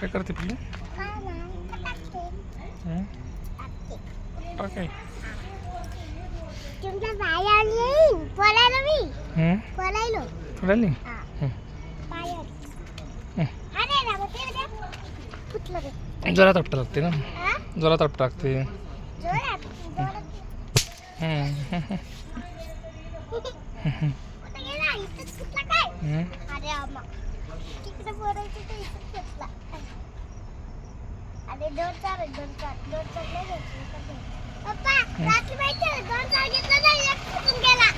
काय करते पिल्लू? मी. जोरात आपटा लागते ना? जोरात आपटा लागते. तिकडे बोलायचं ते फुटला अरे दोन चार दोन चार दोन चार नाही. पप्पा रात्री माहिती आहे, दोन चार घेतलं एक फुटून गेला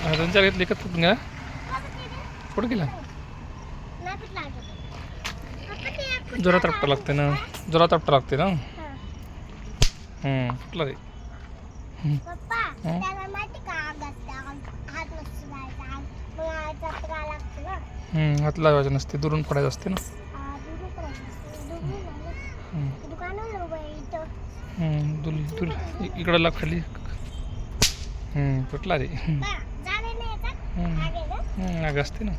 हा, दोन चार घेतले एकच गेला. कुठं गेला नाही फुटला अजून. पप्पा ते एक फुटला जोरात ना. आपटा लागते ना जोरात आपटा लागते ना हा. हं. रे पप्पा हं? त्याला माहिती का हात जायचा मग ना. हात लावायचं नसते दुरून पडायचं असते ना. दुल दुल इकडं लाग खाली. तुटला रे आग असते ना.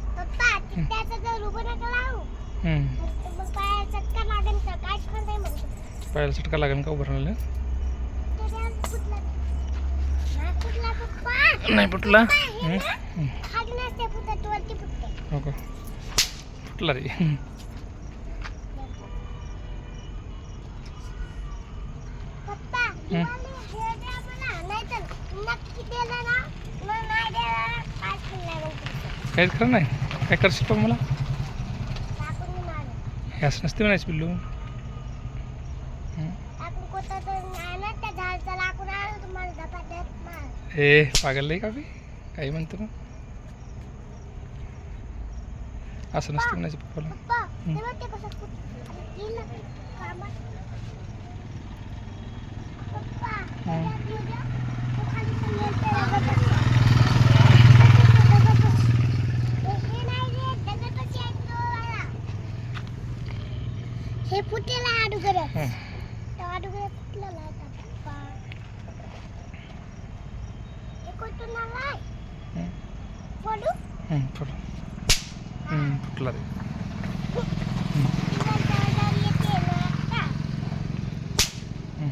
पायाला चटका लागेल का उभं राहिलं नाही पुटला मग मग तुमचं. काहीच खरं नाही काय करशील पण मला. हे असं नसते म्हणायचं पिल्लू हं. ए पागल नाही का बी काही म्हणतो ना असं नसते म्हणायचं पप्पाला पप्पा ते बघ ते कसं फुट अरे गेलं ते कामात. पप्पा हं. त्याच्यात येऊ द्या. तो खाली पडलेला त्याला बघा. हे- हे नाही रे, दगडापाशी आहे तो वाला. हे फुटेला अडुगर हं. त्या अडुगर फुटलेला आहे त्या पप्पा हे कुठून आलाय हं. फोडू हं, फुटला हं, फुटला रे हं.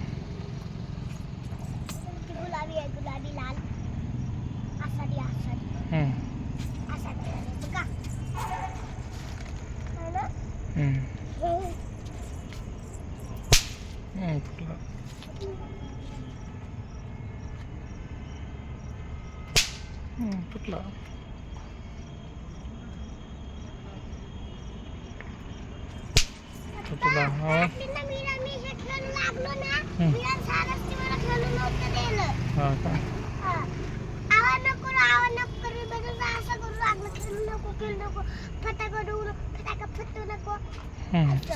गुलाबी आहे गुलाबी लाल आसाडी आसाडी हं. आसाडी आहे बघा है ना? हं. हे. हं, फुटला हं, फुटला फुटला हा रात्री ना मी ना मी हे खेळू लागलो ना हं. मी आज झाडच ते मला खेळू नव्हतं दिलं हा का?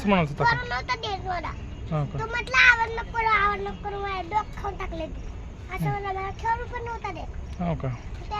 म्हणत होता तो म्हटलं आवाज नको आवाज नको डोकं खाऊन टाकले असं मला मला खेळू पण नव्हता देत. हो का?